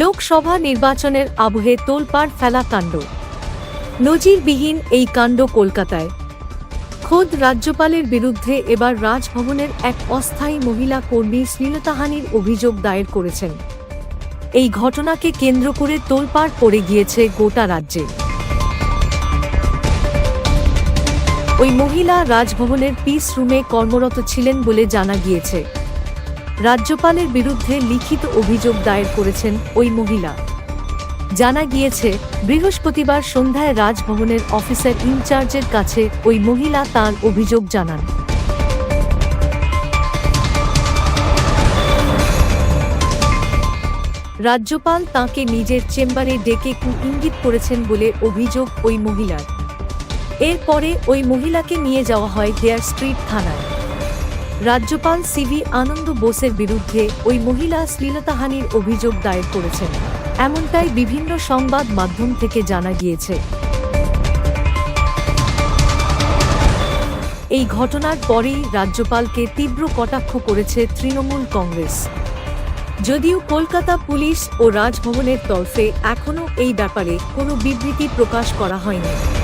লোকসভা নির্বাচনের আবহে তোলপাড় ফেলা কাণ্ড। নজিরবিহীন এই কাণ্ড কলকাতায়। খোদ রাজ্যপালের বিরুদ্ধে এবার রাজভবনের এক অস্থায়ী মহিলা কর্মী শ্লীলতাহানির অভিযোগ দায়ের করেছেন। এই ঘটনাকে কেন্দ্র করে তোলপাড় পড়ে গিয়েছে গোটা রাজ্যে। ওই মহিলা রাজভবনের পিস রুমে কর্মরত ছিলেন বলে জানা গিয়েছে। রাজ্যপালের বিরুদ্ধে লিখিত অভিযোগ দায়ের করেছেন ওই মহিলা। জানা গিয়েছে, বৃহস্পতিবার সন্ধ্যায় রাজভবনের অফিসার ইনচার্জের কাছে ওই মহিলা তার অভিযোগ জানান। রাজ্যপাল তাকে নিজের চেম্বারে ডেকে কু ইঙ্গিত করেছেন বলে অভিযোগ ওই মহিলার। এরপরে ওই মহিলাকে নিয়ে যাওয়া হয় হেয়ার স্ট্রিট থানায়। রাজ্যপাল সিভি আনন্দ বোসের বিরুদ্ধে ওই মহিলা শ্লীলতাহানির অভিযোগ দায়ের করেছেন। এমনটাই বিভিন্ন সংবাদ মাধ্যম থেকে জানা গিয়েছে। এই ঘটনার পরেই রাজ্যপালকে তীব্র কটাক্ষ করেছে তৃণমূল কংগ্রেস। যদিও কলকাতা পুলিশ ও রাজভবনের তরফে এখনও এই ব্যাপারে কোনো বিবৃতি প্রকাশ করা হয়নি।